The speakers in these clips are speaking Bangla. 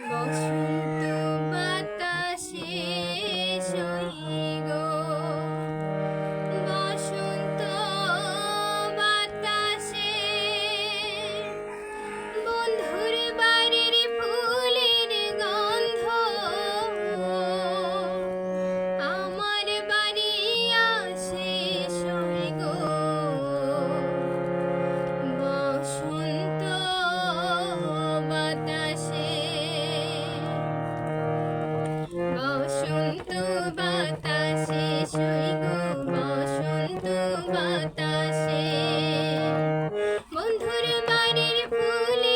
বসন্ত বাতাসে বন্ধুর বাড়ির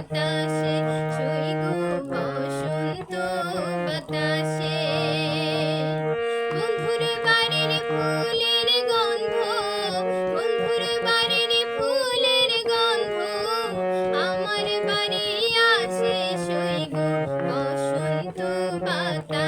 বাতাসে সই গো বসন্ত বাতাসে। বন্ধুর বাড়ির ফুলের গন্ধ, বন্ধুর বাড়ির ফুলের গন্ধ। আমার বাড়ি আছে সই গো বসন্ত বাতাস।